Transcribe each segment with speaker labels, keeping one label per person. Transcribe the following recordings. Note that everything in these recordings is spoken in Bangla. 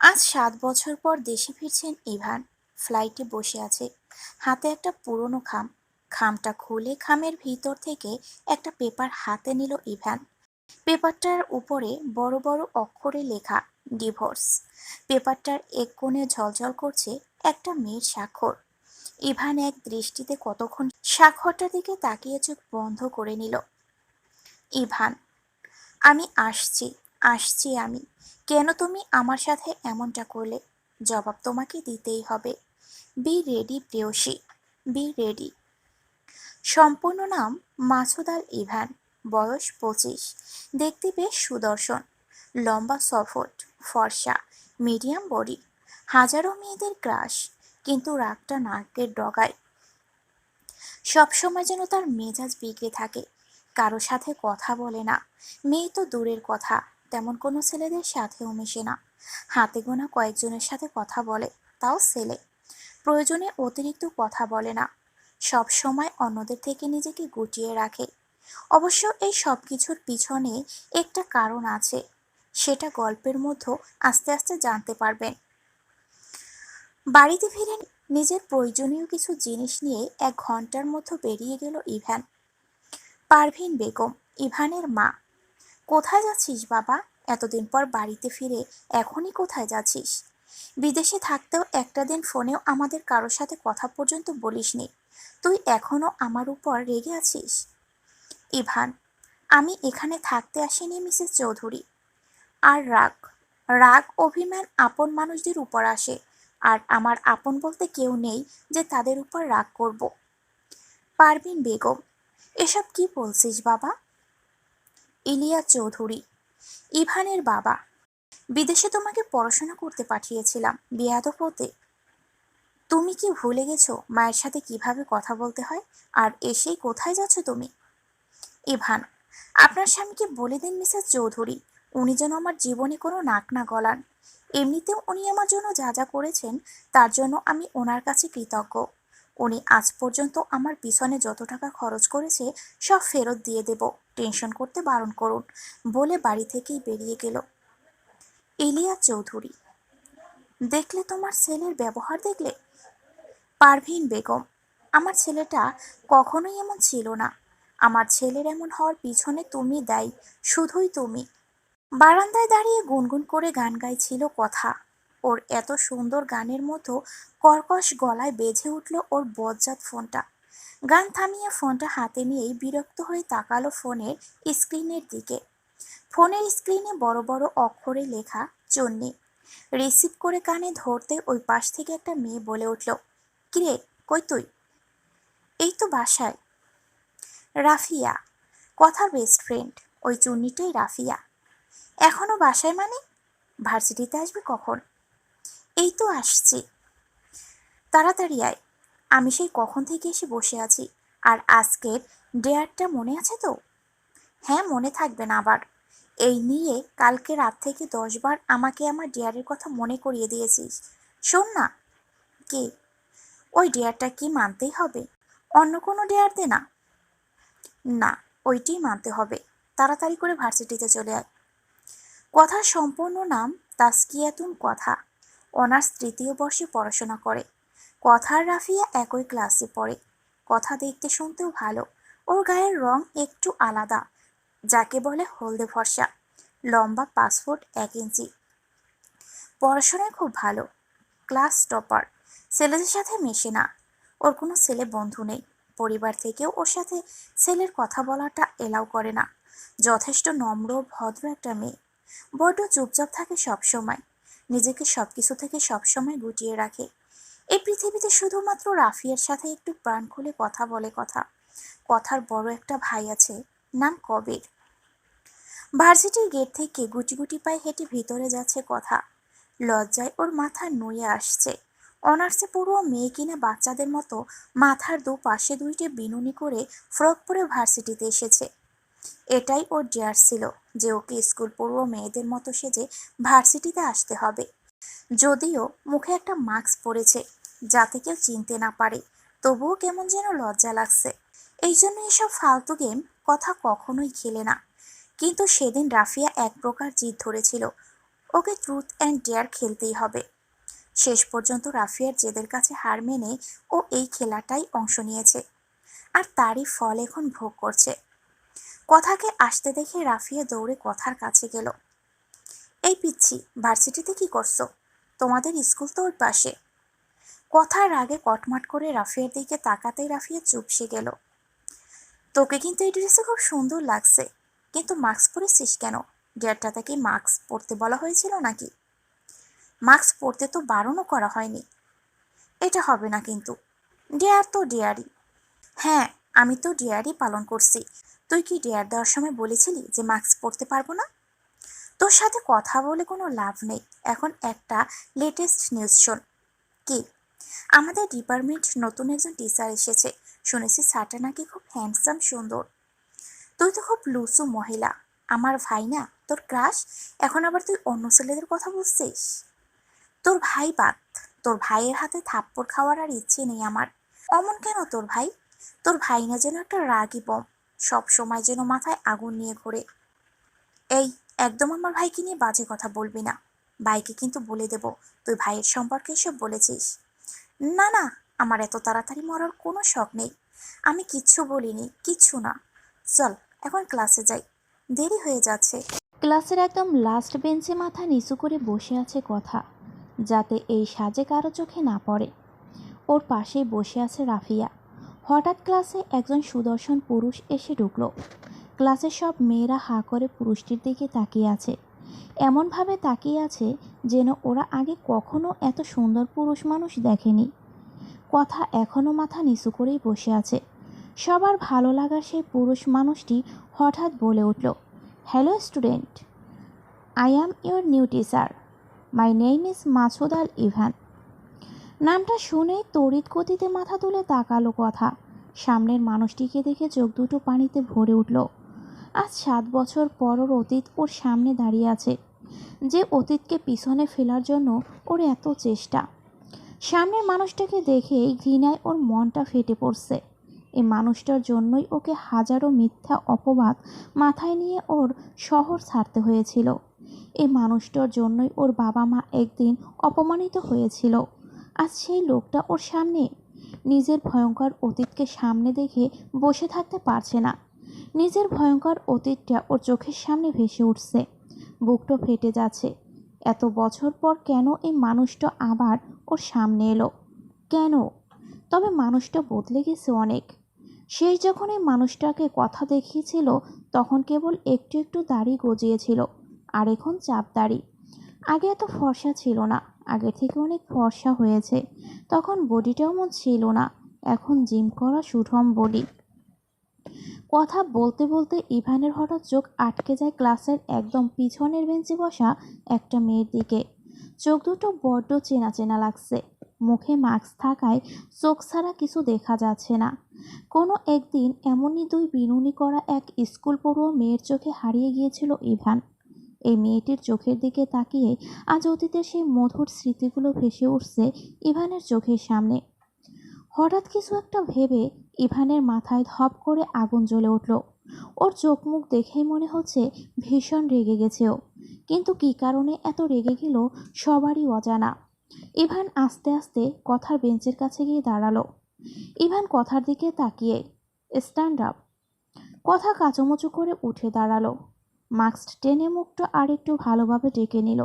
Speaker 1: আজ সাত বছর পর দেশে ফিরছেন ইভান। ফ্লাইটে বসে আছে। হাতে একটা পুরনো খাম। খামটা খুলে খামের ভিতর থেকে একটা পেপার হাতে নিল ইভান। পেপারটার উপরে বড় বড় অক্ষরে লেখা, ডিভোর্স। পেপারটার এক কোণে ঝলঝল করছে একটা মেয়ের স্বাক্ষর। ইভান এক দৃষ্টিতে কতক্ষণ স্বাক্ষরটার দিকে তাকিয়ে চোখ বন্ধ করে নিল। ইভান, আমি আসছি। আসছি আমি। কেন তুমি আমার সাথে এমনটা করলে? জবাব তোমাকে দিতেই হবে। বি রেডি প্রেয়সী, বি রেডি। সম্পূর্ণ নাম মাসুদ আল ইভান, বয়স পঁচিশ। দেখতে বেশ সুদর্শন। লম্বা সফট, ফর্সা, মিডিয়াম বডি। হাজারো মেয়েদের ক্রাশ, কিন্তু রাগটা নাকের ডগায়। সবসময় যেন তার মেজাজ বিগড়ে থাকে। কারও সাথে কথা বলে না। মেয়ে তো দূরের কথা। তেমন কোনো ছেলেদের সাথেও মেশে না। হাতে গোনা কয়েকজনের সাথে কথা বলে, তাও ছেলে। প্রয়োজনে অতিরিক্ত কথা বলে না। সব সময় অন্যদের থেকে নিজেকে গুটিয়ে রাখে। অবশ্য এই সব কিছুর পিছনে একটা কারণ আছে। সেটা গল্পের মধ্যে আস্তে আস্তে জানতে পারবেন। বাড়িতে ফিরে নিজের প্রয়োজনীয় কিছু জিনিস নিয়ে এক ঘণ্টার মধ্যে বেরিয়ে গেল ইভান। পারভিন বেগম, ইভানের মা। কোথায় যাচ্ছিস বাবা? এতদিন পর বাড়িতে ফিরে এখনই কোথায় যাচ্ছিস? বিদেশে থাকতেও একটা দিন ফোনেও আমাদের কারোর সাথে কথা পর্যন্ত বলিসনি। তুই এখনও আমার উপর রেগে আছিস? ইভান, আমি এখানে থাকতে আসিনি, মিসেস চৌধুরী। আর রাগ রাগ অভিমান আপন মানুষদের উপর আসে। আর আমার আপন বলতে কেউ নেই যে তাদের উপর রাগ করব। পারবিন বেগম, এসব কি বলছিস বাবা? ইলিয়া চৌধুরী, ইভানের বাবা। বিদেশে তোমাকে পড়াশোনা করতে পাঠিয়েছিলাম, বিয়াদব হতে। তুমি কি ভুলে গেছো মায়ের সাথে কীভাবে কথা বলতে হয়? আর এসেই কোথায় যাচ্ছ তুমি? ইভান, আপনার স্বামীকে বলে দিন মিসেস চৌধুরী, উনি যেন আমার জীবনে কোনো নাক না গলান। এমনিতেও উনি আমার জন্য যা যা করেছেন, তার জন্য আমি ওনার কাছে কৃতজ্ঞ। উনি আজ পর্যন্ত আমার পিছনে যত টাকা খরচ করেছে, সব ফেরত দিয়ে দেব। টেনশন করতে বারণ করুন, বলে বাড়ি থেকেই বেরিয়ে গেল। ইলিয়া চৌধুরী, দেখলে তোমার ছেলের ব্যবহার দেখলে? পারভিন বেগম, আমার ছেলেটা কখনোই এমন ছিল না। আমার ছেলের এমন হওয়ার পিছনে তুমি দায়ী, শুধুই তুমি। বারান্দায় দাঁড়িয়ে গুনগুন করে গান গাইছিল কথা। ওর এত সুন্দর গানের মতো কর্কশ গলায় বেজে উঠল ওর বজ্জাত ফোনটা। গান থামিয়ে ফোনটা হাতে নিয়েই বিরক্ত হয়ে তাকালো ফোনের স্ক্রিনের দিকে। ফোনের স্ক্রিনে বড় বড় অক্ষরে লেখা, চন্নি। রিসিভ করে কানে ধরতে ওই পাশ থেকে একটা মেয়ে বলে উঠল, কিরে, কই তুই? এই তো বাসায়। রাফিয়া। কথার বেস্ট ফ্রেন্ড ওই চুন্নিটাই রাফিয়া। এখনও বাসায় মানে? ভার্সিটিতে আসবে কখন? এই তো আসছি। তাড়াতাড়ি আয়। আমি সেই কখন থেকে এসে বসে আছি। আর আজকের ডেয়ারটা মনে আছে তো? হ্যাঁ মনে থাকবে না আবার। এই নিয়ে কালকে রাত থেকে দশবার আমাকে আমার ডেয়ারের কথা মনে করিয়ে দিয়েছিস। শোন না। কে? ওই ডেয়ারটা কি মানতেই হবে? অন্য কোনো ডেয়ার দে না। না ওইটিই মানতে হবে। তাড়াতাড়ি করে ভার্সিটিতে চলে আয়। কথার সম্পূর্ণ নাম তাস্কিয়াতুন কথা। অনার্স তৃতীয় বর্ষে পড়াশোনা করে। কথার রাফিয়া একই ক্লাসে পড়ে। কথা দেখতে শুনতেও ভালো। ওর গায়ের রং একটু আলাদা, যাকে বলে হলদে ফর্সা লম্বা ফুট এক ইঞ্চি। পড়াশোনায় খুব ভালো। ক্লাস টপার ছেলেদের সাথে মেশে না। ওর কোনো ছেলে বন্ধু নেই। পরিবার থেকেও ওর সাথে ছেলের কথা বলাটা এলাও করে না। যথেষ্ট নম্র, ভদ্র একটা মেয়ে। বড্ড চুপচাপ থাকে সবসময়। নিজেকে সব কিছু থেকে সবসময় গুটিয়ে রাখে। এই পৃথিবীতে শুধুমাত্র রাফিয়ার সাথে একটু প্রাণ খুলে কথা বলে কথা। কথার বড় একটা ভাই আছে, নাম কবির। ভার্সিটির গেট থেকে গুটি গুটি পায়ে হেঁটে ভিতরে যাচ্ছে কথা। লজ্জায় ওর মাথা নুয়ে আসছে। অনার্সে পড়ুয়া মেয়ে কিনা বাচ্চাদের মতো মাথার দু পাশে দুইটে বিনুনি করে ফ্রক পরে ভার্সিটিতে এসেছে। এটাই ওর ডেয়ার ছিল যে ওকে স্কুল পড়ুয়া মেয়েদের মতো সেজে ভার্সিটিতে আসতে হবে। যদিও মুখে একটা মাস্ক পরেছে, যাতে কেউ চিনতে না পারে, তবুও কেমন যেন লজ্জা লাগছে। এই জন্য এসব ফালতু গেম কথা কখনোই খেলে না। কিন্তু সেদিন রাফিয়া এক প্রকার জিদ ধরেছিল, ওকে ট্রুথ অ্যান্ড ডেয়ার খেলতেই হবে। শেষ পর্যন্ত রাফিয়ার জেদের কাছে হার মেনে ও এই খেলাটাই অংশ নিয়েছে। আর তারই ফল এখন ভোগ করছে। কথাকে আসতে দেখে রাফিয়া দৌড়ে কথার কাছে গেল। এই পিচ্ছি, ভার্সিটিতে কি করছ? তোমাদের স্কুল তো ওই পাশে। কথার আগে কটমাট করে রাফিয়ার দিকে তাকাতেই রাফিয়া চুপসে গেল। তোকে কিন্তু এই ড্রেসে খুব সুন্দর লাগছে, কিন্তু মাস্ক পরেছিস কেন? ডেয়ারটাতে কি মাস্ক পরতে বলা হয়েছিল নাকি? মাস্ক পরতে তো বারণও করা হয়নি। এটা হবে না কিন্তু। ডেয়ার তো ডেয়ারই। হ্যাঁ আমি তো ডেয়ারই পালন করছি। তুই কি ডেয়ার দেওয়ার সময় বলেছিলি যে মাস্ক পরতে পারব না? তোর সাথে কথা বলে কোনো লাভ নেই। এখন একটা লেটেস্ট নিউজ শোন। কি? আমাদের ডিপার্টমেন্ট নতুন একজন টিচার এসেছে। শুনেছি স্যারটা নাকি খুব হ্যান্ডসাম সুন্দর? তুই তো খুব লুসু মহিলা। আমার ভাই না, তোর ক্রাশ এখন আবার তুই অন্য ছেলেদের কথা বুঝছিস তোর ভাই বাদ। তোর ভাইয়ের হাতে থাপ্পড় খাওয়ার আর ইচ্ছে নেই আমার। অমন কেন তোর ভাই? তোর ভাই না যেন একটা রাগি বম। সব সময় যেন মাথায় আগুন নিয়ে ঘোরে। এই, একদম আমার ভাইকে নিয়ে বাজে কথা বলবি না। ভাইকে কিন্তু বলে দেব, তুই ভাইয়ের সম্পর্কে এসব বলেছিস। না না, আমার এত তাড়াতাড়ি মরার কোনো শখ নেই। আমি কিচ্ছু বলিনি, কিচ্ছু না। চল, এখন ক্লাসে যাই। দেরি হয়ে যাচ্ছে।
Speaker 2: ক্লাসের একদম লাস্ট বেঞ্চে মাথা নিচু করে বসে আছে কথা, যাতে এই সাজে কারও চোখে না পড়ে। ওর পাশেই বসে আছে রাফিয়া। হঠাৎ ক্লাসে একজন সুদর্শন পুরুষ এসে ঢুকলো। ক্লাসের সব মেয়েরা হা করে পুরুষটির দিকে তাকিয়ে আছে। এমনভাবে তাকিয়ে আছে যেন ওরা আগে কখনো এত সুন্দর পুরুষ মানুষ দেখেনি। কথা এখনও মাথা নিচু করেই বসে আছে। সবার ভালো লাগার সেই পুরুষ মানুষটি হঠাৎ বলে উঠল hello student I am your new teacher my name is Masud Al Ivan নামটা শুনেই তড়িৎ গতিতে মাথা তুলে তাকালো কথা। সামনের মানুষটিকে দেখে চোখ দুটো পানিতে ভরে উঠল। আজ সাত বছর পর ওর অতীত ওর সামনে দাঁড়িয়ে আছে। যে অতীতকে পিছনে ফেলার জন্য ওর এত চেষ্টা। সামনের মানুষটাকে দেখেই ঘৃণায় ওর মনটা ফেটে পড়ছে। এই মানুষটার জন্যই ওকে হাজারো মিথ্যা অপবাদ মাথায় নিয়ে ওর শহর ছাড়তে হয়েছিল। এই মানুষটার জন্যই ওর বাবা মা একদিন অপমানিত হয়েছিল। আজ সেই লোকটা ওর সামনে। নিজের ভয়ঙ্কর অতীতকে সামনে দেখে বসে থাকতে পারছে না। নিজের ভয়ঙ্কর অতীতটা ওর চোখের সামনে ভেসে উঠছে। বুকটা ফেটে যাচ্ছে। এত বছর পর কেন এই মানুষটা আবার ওর সামনে এলো? কেন? তবে মানুষটা বদলে গেছে অনেক। শেষ যখন এই মানুষটাকে কথা দেখিয়েছিল, তখন কেবল একটু একটু দাড়ি গজিয়েছিল, আর এখন চাপ দাড়ি আগে এত ফর্সা ছিল না। আগের থেকে অনেক ফর্সা হয়েছে। তখন বডিটাও মন ছিল না। এখন জিম করা সুঠম বডি। কথা বলতে বলতে ইভানের হঠাৎ চোখ আটকে যায় ক্লাসের একদম পিছনের বেঞ্চে বসা একটা মেয়ের দিকে। চোখ দুটো বড্ড চেনা চেনা লাগছে। মুখে মাস্ক থাকায় চোখ ছাড়া কিছু দেখা যাচ্ছে না। কোনো একদিন এমনই দুই বিনুনি করা এক স্কুল পড়ুয়া মেয়ের চোখে হারিয়ে গিয়েছিল ইভান। এই মেয়েটির চোখের দিকে তাকিয়ে আজ অতীতের সেই মধুর স্মৃতিগুলো ভেসে উঠছে ইভানের চোখের সামনে। হঠাৎ কিছু একটা ভেবে ইভানের মাথায় ধপ করে আগুন জ্বলে উঠল। ওর চোখ মুখ দেখেই মনে হচ্ছে ভীষণ রেগে গেছেও। কিন্তু কী কারণে এত রেগে গেল সবারই অজানা। ইভান আস্তে আস্তে কথার বেঞ্চের কাছে গিয়ে দাঁড়াল। ইভান কথার দিকে তাকিয়ে স্ট্যান্ড আপ কথা কাচুমুচু করে উঠে দাঁড়াল। মাস্ক টেনে মুখটা আর একটু ভালোভাবে ডেকে নিল।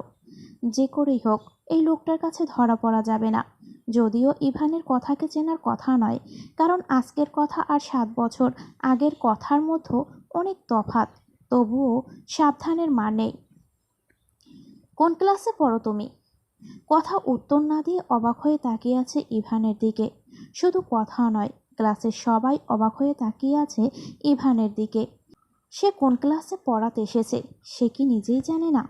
Speaker 2: যে করেই হোক, এই লোকটার কাছে ধরা পড়া যাবে না। যদিও ইভানের কথাকে চেনার কথা নয়, কারণ আজকের কথা আর সাত বছর আগের কথার মধ্যে অনেক তফাত তবুও সাবধানের মার নেই। কোন ক্লাসে পড়ো তুমি? কথা উত্তর না দিয়ে অবাক হয়ে তাকিয়ে আছে ইভানের দিকে। শুধু কথা নয়, ক্লাসের সবাই অবাক হয়ে তাকিয়ে আছে ইভানের দিকে। সে কোন ক্লাসে পড়াতে এসেছে, সে কি নিজেই জানে না।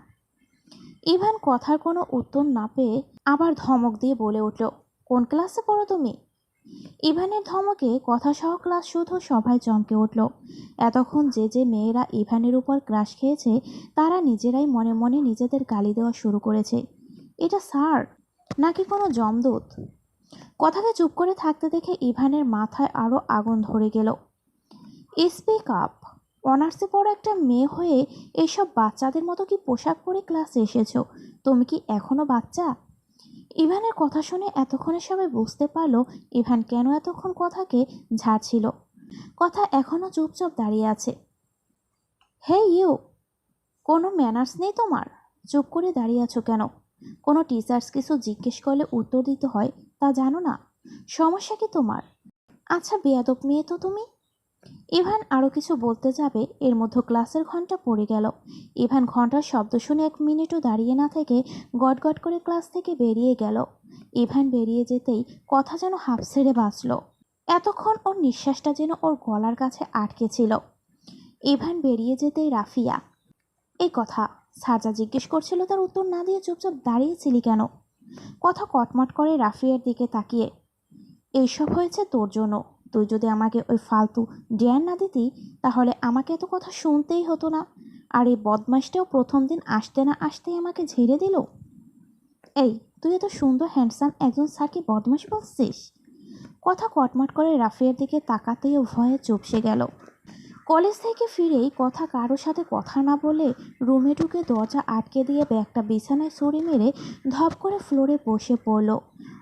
Speaker 2: ইভান কথার কোনো উত্তর না পেয়ে আবার ধমক দিয়ে বলে উঠল, কোন ক্লাসে পড়ো তুমি? ইভানের ধমকে কথা সহ ক্লাস শুধু সবাই চমকে উঠল। এতক্ষণ যে যে মেয়েরা ইভানের উপর ক্রাশ খেয়েছে, তারা নিজেরাই মনে মনে নিজেদের গালি দেওয়া শুরু করেছে। এটা স্যার, নাকি কোনো জমদূত কথাকে চুপ করে থাকতে দেখে ইভানের মাথায় আরও আগুন ধরে গেল। Speak up. অনার্সে পড়া একটা মেয়ে হয়ে এইসব বাচ্চাদের মতো কি পোশাক পরে ক্লাসে এসেছ? তুমি কি এখনও বাচ্চা? ইভানের কথা শুনে এতক্ষণে সবাই বুঝতে পারল ইভান কেন এতক্ষণ কথাকে ঝাড়ছিল কথা এখনও চুপচাপ দাঁড়িয়ে আছে। হে ইউ, কোনো ম্যানার্স নেই তোমার? চুপ করে দাঁড়িয়ে আছো কেন? কোনো টিচার্স কিছু জিজ্ঞেস করলে উত্তর দিতে হয় তা জানো না? সমস্যা কি তোমার? আচ্ছা বেয়াদব মেয়ে তো তুমি। ইভান আরও কিছু বলতে যাবে, এর মধ্যে ক্লাসের ঘণ্টা পড়ে গেল। ইভান ঘণ্টার শব্দ শুনে এক মিনিটও দাঁড়িয়ে না থেকে গটগট করে ক্লাস থেকে বেরিয়ে গেল। ইভান বেরিয়ে যেতেই কথা যেন হাফ ছেড়ে বাঁচল। এতক্ষণ ওর নিঃশ্বাসটা যেন ওর গলার কাছে আটকে ছিল। ইভান বেরিয়ে যেতেই রাফিয়া, এই কথা সাজা জিজ্ঞেস করছিল তার উত্তর না দিয়ে চুপচাপ দাঁড়িয়েছিলি কেন? কথা কটমট করে রাফিয়ার দিকে তাকিয়ে, এইসব হয়েছে তোর জন্য। তুই যদি আমাকে ওই ফালতু জ্ঞান না দিতি, তাহলে আমাকে এত কথা শুনতেই হতো না। আর এই বদমাসটাও প্রথম দিন আসতে না আসতেই আমাকে ঝেড়ে দিল। এই, তুই এত সুন্দর হ্যান্ডসাম একজন স্যারকে বদমাস বলছিস। কথা কটমট করে রাফিয়ার দিকে তাকাতেই ভয়ে চুপসে গেল। কলেজ থেকে ফিরেই কথা কারোর সাথে কথা না বলে রুমে ঢুকে দরজা আটকে দিয়ে ব্যাগটা বিছানায় ছড়ি মেরে ধপ করে ফ্লোরে বসে পড়ল।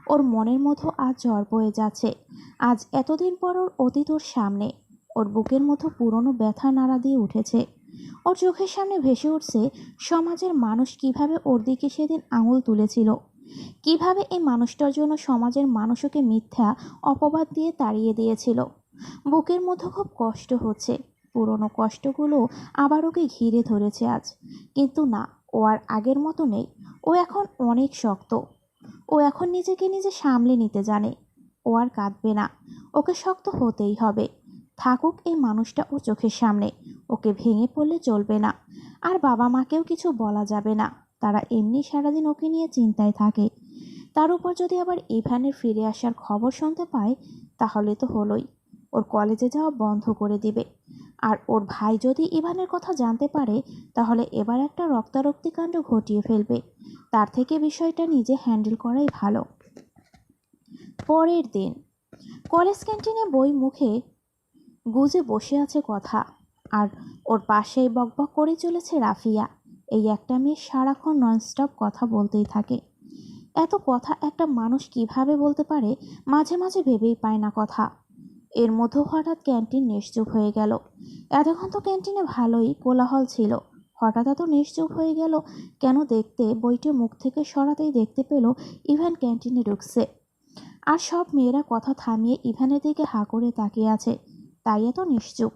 Speaker 2: ওর মনের মতো আজ জ্বর বয়ে যাচ্ছে। আজ এতদিন পর ওর অতীত ওর সামনে। ওর বুকের মতো পুরনো ব্যথা নাড়া দিয়ে উঠেছে। ওর চোখের সামনে ভেসে উঠছে, সমাজের মানুষ কীভাবে ওর দিকে সেদিন আঙুল তুলেছিল? কীভাবে এই মানুষটার জন্য সমাজের মানুষকে মিথ্যা, অপবাদ দিয়ে তাড়িয়ে দিয়েছিল? বুকের মধ্যে খুব কষ্ট হচ্ছে। পুরনো কষ্টগুলো আবার ওকে ঘিরে ধরেছে আজ। কিন্তু না, ও আর আগের মতো নেই। ও এখন অনেক শক্ত। ও এখন নিজেকে নিজে সামলে নিতে জানে। ও আর কাঁদবে না। ওকে শক্ত হতেই হবে। থাকুক এই মানুষটা ওর চোখের সামনে। ওকে ভেঙে পড়লে চলবে না। আর বাবা মাকেও কিছু বলা যাবে না। তারা এমনি সারাদিন ওকে নিয়ে চিন্তায় থাকে। তার উপর যদি আবার ইভানের ফিরে আসার খবর শুনতে পায়, তাহলে তো হলোই। ওর কলেজে যাওয়া বন্ধ করে দিবে। আর ওর ভাই যদি ইভানের কথা জানতে পারে, তাহলে এবার একটা রক্তারক্তি কাণ্ড ঘটিয়ে ফেলবে। তার থেকে বিষয়টা নিজে হ্যান্ডেল করাই ভালো। পরের দিন, কলেজ ক্যান্টিনে বই মুখে গুজে বসে আছে কথা, আর ওর পাশেই বকবক করে চলেছে রাফিয়া। এই একটা মেয়ে সারাক্ষণ ননস্টপ কথা বলতেই থাকে। এত কথা একটা মানুষ কীভাবে বলতে পারে, মাঝে মাঝে ভেবেই পায় না কথা। এর মধ্যেও হঠাৎ ক্যান্টিন নিশ্চুপ হয়ে গেল। এতক্ষণ তো ক্যান্টিনে ভালোই কোলাহল ছিল। হঠাৎ এত নিশ্চুপ হয়ে গেল কেন দেখতে? বইটি মুখ থেকে সরাতেই দেখতে পেল ইভান ক্যান্টিনে ঢুকছে। আর সব মেয়েরা কথা থামিয়ে ইভানের দিকে হা করে তাকিয়ে আছে। তাই এত নিশ্চুপ।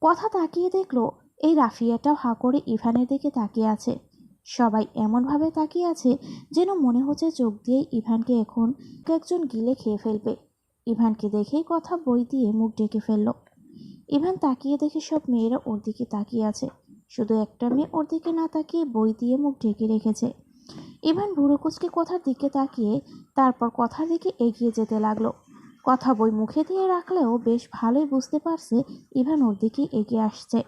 Speaker 2: কথা তাকিয়ে দেখল, এই রাফিয়াটাও হা করে ইভানের দিকে তাকিয়ে আছে। সবাই এমনভাবে তাকিয়ে আছে যেন মনে হচ্ছে চোখ দিয়েই ইভানকে এখন একজন গিলে খেয়ে ফেলবে। ইভানকে দেখেই কথা বই দিয়ে মুখ ডেকে ফেলল। ইভান তাকিয়ে দেখে সব মেয়েরা ওর দিকে তাকিয়ে আছে। শুধু একটা মেয়ে ওর দিকে না তাকিয়ে বই দিয়ে মুখ ঢেকে রেখেছে। ইভান বুড়ো কুচকে কথার দিকে তাকিয়ে তারপর কথার দিকে এগিয়ে যেতে লাগল। কথা বই মুখে দিয়ে রাখলেও বেশ ভালোই বুঝতে পারছে ইভান ওর দিকে এগিয়ে আসছে।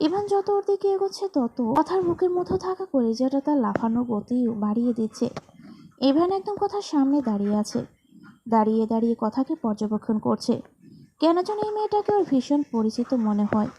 Speaker 2: ইভান যত ওর দিকে এগোচ্ছে তত কথার বুকের মতো থাকা কলেজাটা তার লাফানো গতি বাড়িয়ে দিচ্ছে। ইভান একদম কথার সামনে দাঁড়িয়ে আছে। দাঁড়িয়ে দাঁড়িয়ে কথাকে পর্যবেক্ষণ করছে। কেন যেন এই মেয়েটাকে ওর ভীষণ পরিচিত মনে হয়।